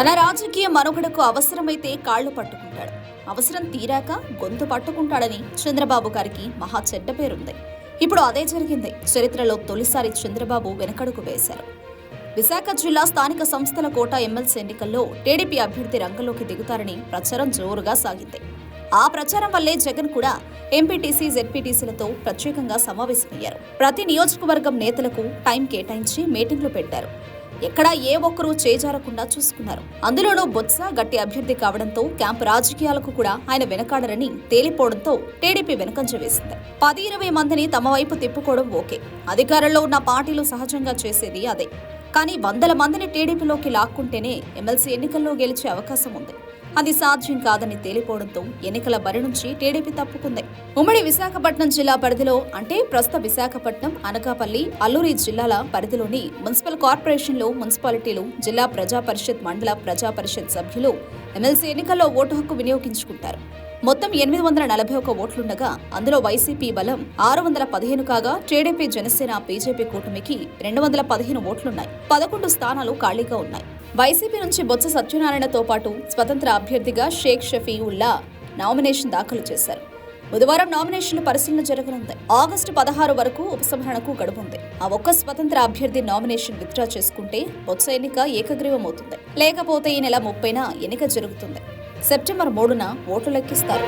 తన రాజకీయ మనుగడకు అవసరమైతే కాళ్ళు పట్టుకుంటాడు. అవసరం తీరాక గొంతు పట్టుకుంటాడని చంద్రబాబు గారికి మహా చెడ్డ పేరుంది. ఇప్పుడు అదే జరిగింది. చరిత్రలో తొలిసారి చంద్రబాబు వెనకడుగు వేశారు. విశాఖ జిల్లా స్థానిక సంస్థల కోట ఎమ్మెల్సీ ఎన్నికల్లో టీడీపీ అభ్యర్థి రంగంలోకి దిగుతారని ప్రచారం జోరుగా సాగింది. ఆ ప్రచారం వల్లే జగన్ కూడా ఎంపీటీసీ జెడ్పీటీసీలతో ప్రత్యేకంగా సమావేశమయ్యారు. ప్రతి నియోజకవర్గం నేతలకు టైం కేటాయించి మీటింగ్లు పెట్టారు. ఎక్కడా ఏ ఒక్కరూ చేజారకుండా చూసుకున్నారు. అందులోనూ బొత్స గట్టి అభ్యర్థి కావడంతో క్యాంపు రాజకీయాలకు కూడా ఆయన వెనకాడరని తేలిపోవడంతో టీడీపీ వెనకంజ వేసింది. పది ఇరవై మందిని తమ వైపు తిప్పుకోవడం ఓకే. అధికారంలో ఉన్న పార్టీలు సహజంగా చేసేది అదే. కానీ వందల మందిని టీడీపీలోకి లాక్కుంటేనే ఎమ్మెల్సీ ఎన్నికల్లో గెలిచే అవకాశం ఉంది. అది సాధ్యం కాదని తేలిపోవడంతో ఎన్నికల బరి నుంచి టీడీపీ తప్పుకుంది. ఉమ్మడి విశాఖపట్నం జిల్లా పరిధిలో అంటే ప్రస్తుత విశాఖపట్నం అనకాపల్లి అల్లూరి జిల్లాల పరిధిలోని మున్సిపల్ కార్పొరేషన్లు మున్సిపాలిటీలు జిల్లా ప్రజా పరిషత్ మండల ప్రజా పరిషత్ సభ్యులు ఎమ్మెల్సీ ఎన్నికల్లో ఓటు హక్కు వినియోగించుకుంటారు. మొత్తం ఎనిమిది వందల నలభై ఒక ఓట్లుండగా అందులో వైసీపీ బలం ఆరు వందల పదిహేను కాగా టీడీపీ జనసేన బీజేపీ కూటమికి రెండు వందల పదిహేను ఓట్లున్నాయి. పదకొండు స్థానాలు ఖాళీగా ఉన్నాయి. వైసీపీ నుంచి బొత్స సత్యనారాయణతో పాటు స్వతంత్ర అభ్యర్థిగా షేక్ షఫీవుల్లా నామినేషన్ దాఖలు చేశారు. బుధవారం నామినేషన్ల పరిశీలన జరగనుంది. ఆగస్టు పదహారు వరకు ఉపసంహరణకు గడువుంది. ఆ ఒక్క స్వతంత్ర అభ్యర్థి నామినేషన్ విత్డ్రా చేసుకుంటే బొత్స ఎన్నిక ఏకగ్రీవమవుతుంది. లేకపోతే ఈ నెల ముప్పైన ఎన్నిక జరుగుతుంది. సెప్టెంబర్ మూడున ఓటు లెక్కిస్తారు.